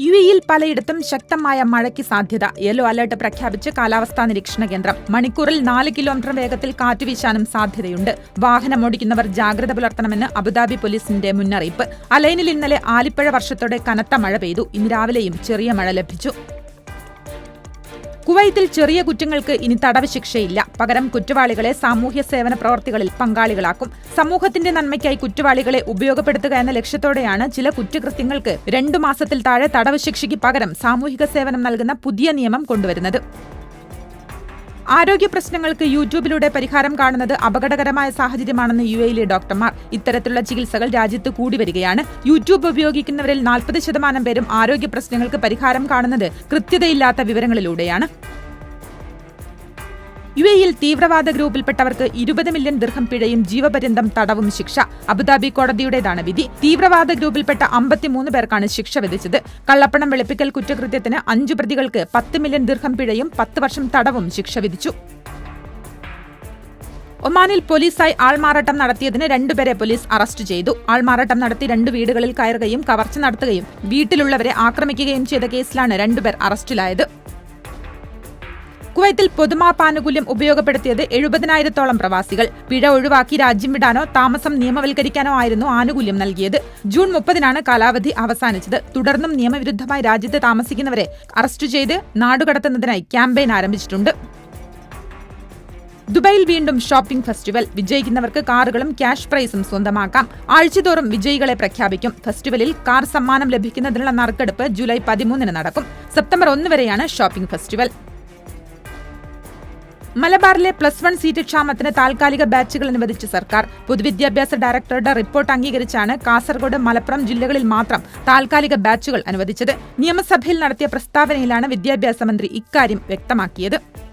U എയിൽ പലയിടത്തും ശക്തമായ മഴയ്ക്ക് സാധ്യത. യെല്ലോ അലർട്ട് പ്രഖ്യാപിച്ച് കാലാവസ്ഥാ നിരീക്ഷണ കേന്ദ്രം. മണിക്കൂറിൽ നാല് കിലോമീറ്റർ വേഗത്തിൽ കാറ്റ് വീശാനും സാധ്യതയുണ്ട്. വാഹനമോടിക്കുന്നവർ ജാഗ്രത പുലർത്തണമെന്ന് അബുദാബി പോലീസിന്റെ മുന്നറിയിപ്പ്. അലൈനിൽ ഇന്നലെ ആലിപ്പഴ വർഷത്തോടെ കനത്ത മഴ പെയ്തു. ഇന്ന് രാവിലെയും ചെറിയ മഴ ലഭിച്ചു. കുവൈത്തിൽ ചെറിയ കുറ്റങ്ങൾക്ക് ഇനി തടവ് ശിക്ഷയില്ല പകരം കുറ്റവാളികളെ സാമൂഹ്യ സേവന പ്രവർത്തികളിൽ പങ്കാളികളാക്കും. സമൂഹത്തിന്റെ നന്മയ്ക്കായി കുറ്റവാളികളെ ഉപയോഗപ്പെടുത്തുക എന്ന ലക്ഷ്യത്തോടെയാണ് ചില കുറ്റകൃത്യങ്ങൾക്ക് രണ്ടു മാസത്തിൽ താഴെ തടവ് ശിക്ഷയ്ക്ക് പകരം സാമൂഹിക സേവനം നൽകുന്ന പുതിയ നിയമം കൊണ്ടുവരുന്നത്. ആരോഗ്യ പ്രശ്നങ്ങൾക്ക് യൂട്യൂബിലൂടെ പരിഹാരം കാണുന്നത് അപകടകരമായ സാഹചര്യമാണെന്ന് യു എയിലെ ഡോക്ടർമാർ. ഇത്തരത്തിലുള്ള ചികിത്സകൾ രാജ്യത്ത് കൂടി വരികയാണ്. യൂട്യൂബ് ഉപയോഗിക്കുന്നവരിൽ നാൽപ്പത് ശതമാനം പേരും ആരോഗ്യ പ്രശ്നങ്ങൾക്ക് പരിഹാരം കാണുന്നത് കൃത്യതയില്ലാത്ത വിവരങ്ങളിലൂടെയാണ്. യു എയിൽ തീവ്രവാദ ഗ്രൂപ്പിൽപ്പെട്ടവർക്ക് ഇരുപത് മില്യൺ ദീർഘം പിഴയും ജീവപര്യന്തം തടവും ശിക്ഷ. അബുദാബി കോടതിയുടേതാണ് വിധി. തീവ്രവാദ ഗ്രൂപ്പിൽപ്പെട്ട അമ്പത്തിമൂന്ന് പേർക്കാണ് ശിക്ഷ വിധിച്ചത്. കള്ളപ്പണം വെളുപ്പിക്കൽ കുറ്റകൃത്യത്തിന് അഞ്ചു പ്രതികൾക്ക് പത്ത് മില്യൺ ദീർഘം പിഴയും പത്ത് വർഷം തടവും ശിക്ഷ വിധിച്ചു. ഒമാനിൽ പോലീസായി ആൾമാറാട്ടം നടത്തിയതിന് രണ്ടുപേരെ പോലീസ് അറസ്റ്റ് ചെയ്തു. ആൾമാറാട്ടം നടത്തി രണ്ട് വീടുകളിൽ കയറുകയും കവർച്ച നടത്തുകയും വീട്ടിലുള്ളവരെ ആക്രമിക്കുകയും ചെയ്ത കേസിലാണ് രണ്ടുപേർ അറസ്റ്റിലായത്. കുവൈത്തിൽ പൊതുമാപ്പ് ആനുകൂല്യം ഉപയോഗപ്പെടുത്തിയത് എഴുപതിനായിരത്തോളം പ്രവാസികൾ. പിഴ ഒഴിവാക്കി രാജ്യം വിടാനോ താമസം നിയമവൽക്കരിക്കാനോ ആയിരുന്നു ആനുകൂല്യം നൽകിയത്. ജൂൺ മുപ്പതിനാണ് കാലാവധി അവസാനിച്ചത്. തുടർന്നും നിയമവിരുദ്ധമായി രാജ്യത്ത് താമസിക്കുന്നവരെ അറസ്റ്റ് ചെയ്ത് നാടുകടത്തുന്നതിനായി ക്യാമ്പയിൻ ആരംഭിച്ചിട്ടുണ്ട്. ദുബൈയിൽ വീണ്ടും ഷോപ്പിംഗ് ഫെസ്റ്റിവൽ. വിജയിക്കുന്നവർക്ക് കാറുകളും ക്യാഷ് പ്രൈസും സ്വന്തമാക്കാം. ആഴ്ചതോറും വിജയികളെ പ്രഖ്യാപിക്കും. ഫെസ്റ്റിവലിൽ കാർ സമ്മാനം ലഭിക്കുന്നതിനുള്ള നറുക്കെടുപ്പ് ജൂലൈ പതിമൂന്നിന് നടക്കും. സെപ്റ്റംബർ ഒന്ന് വരെയാണ് ഷോപ്പിംഗ് ഫെസ്റ്റിവൽ. മലബാറിലെ പ്ലസ് വൺ സീറ്റ് ക്ഷാമത്തിന് താൽക്കാലിക ബാച്ചുകൾ അനുവദിച്ച സർക്കാർ. പൊതുവിദ്യാഭ്യാസ ഡയറക്ടറുടെ റിപ്പോർട്ട് അംഗീകരിച്ചാണ് കാസർഗോഡ് മലപ്പുറം ജില്ലകളിൽ മാത്രം താൽക്കാലിക ബാച്ചുകൾ അനുവദിച്ചത്. നിയമസഭയിൽ നടത്തിയ പ്രസ്താവനയിലാണ് വിദ്യാഭ്യാസ മന്ത്രി ഇക്കാര്യം വ്യക്തമാക്കിയത്.